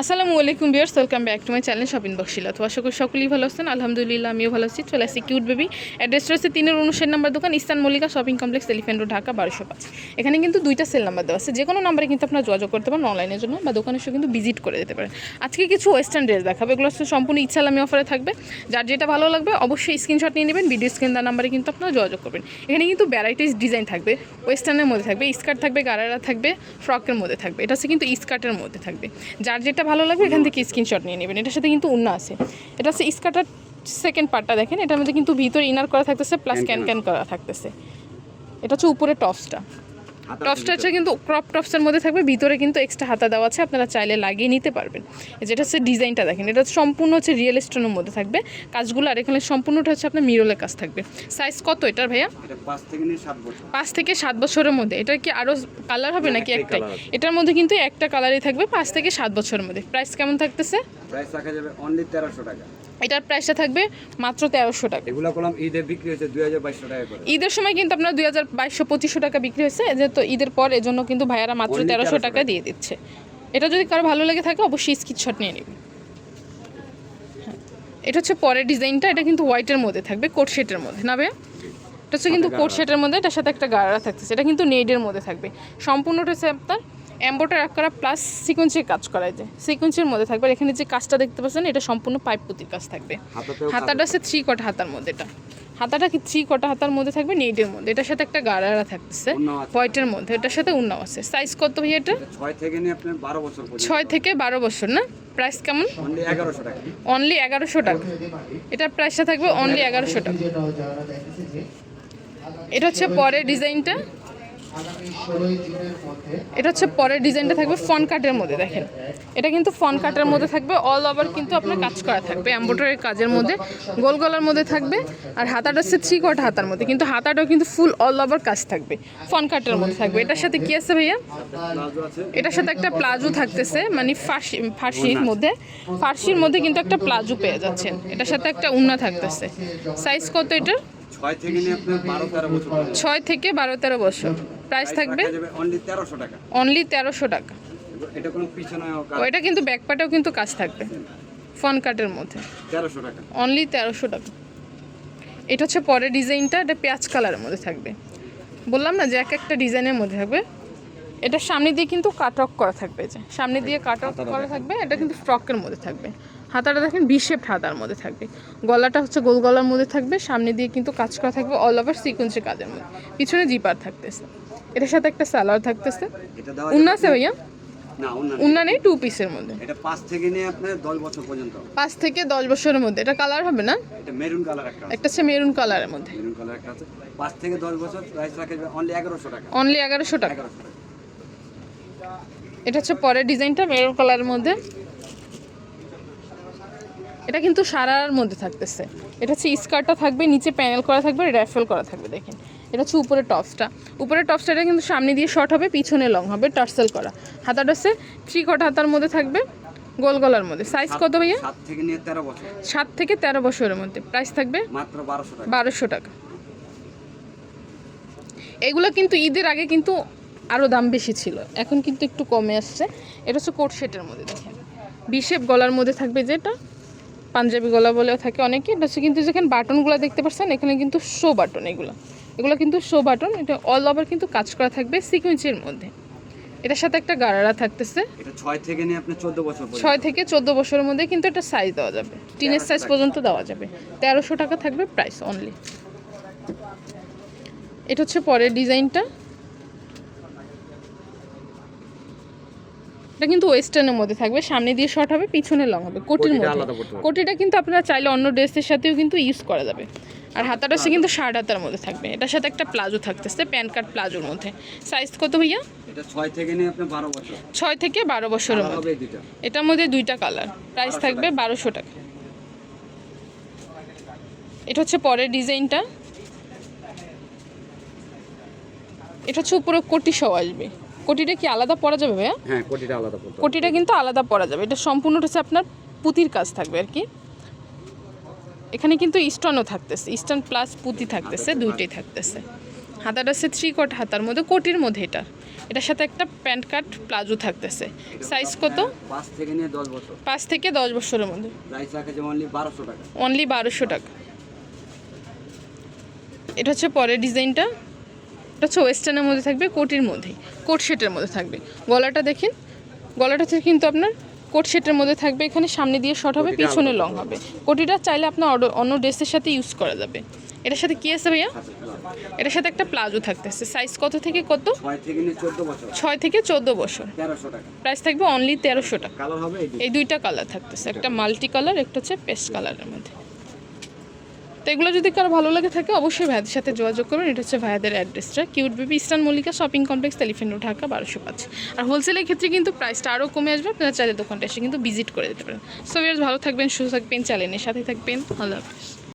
আসসালামু আলাইকুম বিয়ার্স welcome back to my channel shopping বক্সিলা তো আশা করি সকলেই ভালো আছেন। আলহামদুলিল্লাহ, আমিও ভালো আছি। চলে আসছি কিউট বেবি। অ্যাড্রেস রয়েছে তিনের উনিশের নাম্বার দোকান, eastern Mallika shopping complex elephant road, Dhaka, বারোশো পাঁচ। এখানে কিন্তু দুইটা সেল নাম্বার দেওয়া আছে। যে কোনো নাম্বারে কিন্তু আপনারা যোগাযোগ করতে পারেন অনলাইনের জন্য বা দোকানে এসে কিন্তু ভিজিট করে যেতে পারেন। আজকে কিছু ওয়েস্টার্ন ড্রেস দেখাবে। এগুলো হচ্ছে সম্পূর্ণ ইচ্ছা ইচ্ছালামি অফারে থাকবে। যার যেটা ভালো লাগবে অবশ্যই স্ক্রিনশট নিয়ে নেবেন। ভিডিও স্ক্রিন দেওয়ার নাম্বারে কিন্তু আপনারা যোগাযোগ করবেন। এখানে কিন্তু ভ্যারাইটিস ডিজাইন থাকবে। ওয়েস্টার্নের মধ্যে থাকবে, স্কার্ট থাকবে, গারারা থাকবে, ফ্রকের মধ্যে থাকবে। এটা হচ্ছে কিন্তু স্কার্টের মধ্যে থাকবে। যার যেটা ভালো লাগবে এখান থেকে স্ক্রিনশট নিয়ে নেবেন। এটার সাথে কিন্তু উন্না আছে। এটা হচ্ছে স্কার্টার সেকেন্ড পার্টটা দেখেন এটার মধ্যে কিন্তু ভিতরে ইনার করা থাকতেছে প্লাস ক্যান ক্যান করা থাকতেছে। এটা হচ্ছে উপরে টপসটা টপসটা হচ্ছে কিন্তু ক্রপ টপসের মধ্যে থাকবে ভিতরে কিন্তু এক্সট্রা হাতা দেওয়া আছে আপনারা চাইলে লাগিয়ে নিতে পারবেন। যেটা হচ্ছে ডিজাইনটা দেখেন এটা সম্পূর্ণ হচ্ছে রিয়েল স্টোনের মধ্যে থাকবে। কাজগুলো আর এখানে সম্পূর্ণটা হচ্ছে আপনার মিরলের কাজ থাকবে। সাইজ কত এটার ভাইয়া? পাঁচ থেকে সাত বছরের মধ্যে। এটা কি আরও কালার হবে নাকি একটাই। এটার মধ্যে কিন্তু একটা কালারই থাকবে পাঁচ থেকে সাত বছরের মধ্যে। প্রাইস কেমন থাকতেছে? প্রাইস রাখা যাবে অনলি তেরোশো টাকা। এটার প্রাইসটা থাকবে মাত্র তেরোশো টাকা। এগুলো করলাম ঈদে বিক্রি হয়েছে দুই হাজার বাইশশো টাকা করে। ঈদের সময় কিন্তু আপনার দুই হাজার বাইশশো পঁচিশশো টাকা বিক্রি হয়েছে যেহেতু ঈদের পর এজন্য কিন্তু ভাইয়ারা মাত্র তেরোশো টাকা দিয়ে দিচ্ছে। এটা যদি কারও ভালো লেগে থাকে অবশ্যই স্ক্রিনশট নিয়ে নেবেন। হ্যাঁ। এটা হচ্ছে পরের ডিজাইনটা এটা কিন্তু হোয়াইটের মধ্যে থাকবে কোট শেটের মধ্যে। না ভাইয়া? এটা হচ্ছে কিন্তু কোট শেটের মধ্যে এটার সাথে একটা গাড়া থাকতেছে এটা কিন্তু নেডের মধ্যে থাকবে। সম্পূর্ণটা হচ্ছে আপনার অ্যাম্বোটার করা প্লাস সিকোয়েন্সের কাজ করা যায় সিকোয়েন্সের মধ্যে থাকবে। আর এখানে যে কাজটা দেখতে পাচ্ছেন এটা সম্পূর্ণ পাইপ পুতির কাজ থাকবে। হাতাটা হচ্ছে থ্রি কটা হাতার মধ্যে এটা। হাতাটা কি থ্রি কটা হাতার মধ্যে থাকবে? নেটের মধ্যে। এটার সাথে একটা গাড়ারা থাকতেছে। হোয়াইটের মধ্যে। এটার সাথে উন্নাও আছে। সাইজ কত ভাই এটা? ছয় থেকে বারো বছর ছয় থেকে বারো বছর না? প্রাইস কেমন? অনলি এগারোশো টাকা। অনলি এগারোশো টাকা। এটার প্রাইসটা থাকবে অনলি এগারোশো টাকা। এটা হচ্ছে পরের ডিজাইনটা এটা হচ্ছে পরের ডিজাইনটা থাকবে ফন কাটের মধ্যে, দেখেন। এটা কিন্তু ফন কাটের মধ্যে থাকবে অল ওভার কিন্তু আপনার কাজ করা থাকবে এম্বোটারির কাজের মধ্যে, গোল গলার মধ্যে থাকবে, আর হাতাটা হচ্ছে থ্রি কোয়ার্ট হাতার মধ্যে, কিন্তু হাতাটাও কিন্তু ফুল অল ওভার কাজ থাকবে, ফন কাটের মধ্যে থাকবে। এটার সাথে কি আছে ভাইয়া? এটার সাথে একটা প্লাজো থাকতেছে মানে ফার্সি ফার্সির মধ্যে ফার্সির মধ্যে কিন্তু একটা প্লাজো পেয়ে যাচ্ছেন। এটার সাথে একটা উন্না থাকতেছে। সাইজ কত এটার? ছয় থেকে নিয়ে আপনার বারো তেরো বছর ছয় থেকে বারো তেরো বছর। প্রাইস থাকবে? অনলি তেরোশো টাকা। অনলি তেরোশো টাকা। এটা কোনো পিছনে ও এটা কিন্তু ব্যাকপাটেও কিন্তু কাজ থাকবে। ফন কাটের মধ্যে। তেরোশো টাকা। অনলি তেরোশো টাকা। এটা হচ্ছে পরের ডিজাইনটা এটা পেঁয়াজ কালারের মধ্যে থাকবে। বললাম না যে এক একটা ডিজাইনের মধ্যে থাকবে। এটা সামনে দিয়ে কিন্তু কাট অফ করা থাকবে যে। সামনে দিয়ে কাট অফ করা থাকবে এটা কিন্তু ফ্রকের মধ্যে থাকবে। হাতাটা দেখেন বিশেপ হাতার মধ্যে থাকবে। গলাটা হচ্ছে গোল গলার মধ্যে থাকবে সামনে দিয়ে কিন্তু কাজ করা থাকবে অল ওভার সিকোয়েন্সের কাজের মধ্যে। পিছনে জিপার থাকতেছে। এটার সাথে একটা সালোয়ার থাকতেছে। এটা দেওয়া উন্না আছে ভাইয়া? উন্না নেই। টু পিসের মধ্যে। এটা পাঁচ থেকে নিয়ে আপনার দশ বছর পর্যন্ত। পাঁচ থেকে দশ বছরের মধ্যে। এটা কালার হবে না? এটা মেরুন কালার একটা একটা হচ্ছে মেরুন কালারের মধ্যে। মেরুন কালার একটা আছে। পাঁচ থেকে দশ বছর প্রাইস রাখা যাবে অনলি এগারোশো টাকা। অনলি এগারোশো টাকা। এগারোশো টাকা। এটা হচ্ছে পরের ডিজাইনটা মেরুন কালারের মধ্যে। এটা কিন্তু সারার মধ্যে থাকতেছে। এটা হচ্ছে স্কার্টটা থাকবে নিচে প্যানেল করা থাকবে র্যাফেল করা থাকবে দেখেন। এটা হচ্ছে উপরে টপসটা। উপরে টপসটা কিন্তু সামনে দিয়ে শর্ট হবে পিছনে লং হবে টার্সেল করা। হাতাটা হচ্ছে থ্রি কট হাতার মধ্যে থাকবে গোল গলার মধ্যে। সাইজ কত ভাইয়া? সাত থেকে তেরো বছরের মধ্যে। প্রাইস থাকবে বারোশো টাকা। বারোশো টাকা। এগুলো কিন্তু ঈদের আগে কিন্তু আরও দাম বেশি ছিল। এখন কিন্তু একটু কমে আসছে। এটা হচ্ছে কোট সেটের মধ্যে দেখেন। বিশেপ গলার মধ্যে থাকবে যেটা। পাঞ্জাবি গলা বলেও থাকে অনেকে। এটা হচ্ছে কিন্তু যেখানে বাটনগুলো দেখতে পাচ্ছেন এখানে কিন্তু শো বাটন এগুলো। এগুলো কিন্তু শো বাটন এটা অল ওভার কিন্তু কাজ করা থাকবে সিকুয়েন্সের মধ্যে। এটার সাথে একটা গাড়ারা থাকতেছে। ছয় থেকে নিয়ে আপনি চোদ্দ বছর ছয় থেকে চোদ্দ বছরের মধ্যে কিন্তু একটা সাইজ দেওয়া যাবে। টিনের সাইজ পর্যন্ত দেওয়া যাবে। তেরোশো টাকা থাকবে প্রাইস অনলি এটা হচ্ছে পরের ডিজাইনটা এটা কিন্তু ওয়েস্টার্নের মধ্যে থাকবে। সামনে দিয়ে শর্ট হবে পিছনে লং হবে কোটির মধ্যে। কোটিটা কিন্তু আপনারা চাইলে অন্য ড্রেসের সাথেও কিন্তু ইউজ করা যাবে। আর হাতাটা সে কিন্তু শার্ট হাতার মধ্যে থাকবে। এটার সাথে একটা প্লাজো থাকতেছে প্যান কার্ড প্লাজোর মধ্যে। সাইজ কত ভাইয়া? ছয় থেকে বারো বছরের মধ্যে। এটার মধ্যে দুইটা কালার প্রাইস থাকবে বারোশো টাকা। এটা হচ্ছে পরের ডিজাইনটা। এটা হচ্ছে উপরে কোটি সহ আসবে। কোটিটা কি আলাদা পরা যাবে ভাইয়া? হ্যাঁ কোটিটা আলাদা করতে কোটিটা কিন্তু আলাদা পরা যাবে। এটা সম্পূর্ণটা হচ্ছে আপনার পুঁতির কাজ থাকবে আর কি। এখানে কিন্তু স্টোনও থাকতেছে। স্টোন প্লাস পুঁতি থাকতেছে দুইটাই থাকতেছে। হাতাটা আছে থ্রি কোট হাতার মধ্যে কোটির মধ্যে এটা। এটার সাথে একটা প্যান্ট কাট প্লাজো থাকতেছে। সাইজ কত? পাঁচ থেকে নিয়ে দশ বছর। পাঁচ থেকে দশ বছরের মধ্যে। অনলি বারোশো টাকা। এটা হচ্ছে পরের ডিজাইনটা। এটা হচ্ছে ওয়েস্টার্নের মধ্যে থাকবে কোটির মধ্যেই। কোট সেটের মধ্যে থাকবে। গলাটা দেখেন গলাটা থেকে কিন্তু আপনার কোট সেটের মধ্যে থাকবে এখানে সামনে দিয়ে শর্ট হবে পিছনে লং হবে। কোটিটা চাইলে আপনার অর্ডার- অন্য ড্রেসের সাথে ইউজ করা যাবে। এটার সাথে কি আছে ভাইয়া? এটার সাথে একটা প্লাজো থাকতেছে। সাইজ কত থেকে কত? ছয় থেকে চোদ্দ বছর। প্রাইস থাকবে অনলি তেরোশো টাকা। এই এই দুইটা কালার থাকতেছে। একটা মাল্টি কালার একটা হচ্ছে পেস্ট কালারের মধ্যে। তো এগুলো যদি কারও ভালো লাগে থাকে, অবশ্যই ভাইয়াদের সাথে যোগাযোগ করবেন। এটা হচ্ছে ভাইয়াদের অ্যাড্রেসটা। Cute baby eastern Mallika shopping complex road Dhaka, বারোশো পাঁচ। আর হোলসেলের ক্ষেত্রে কিন্তু প্রাইসটা আরও কমে আসবে। আপনারা চাইলে দোকানটা এসে কিন্তু ভিজিট করে দিতে পারেন। সো ভালো থাকবেন, সুস্থ থাকবেন চ্যানেলের সাথে থাকবেন। আল্লাহ হাফিজ।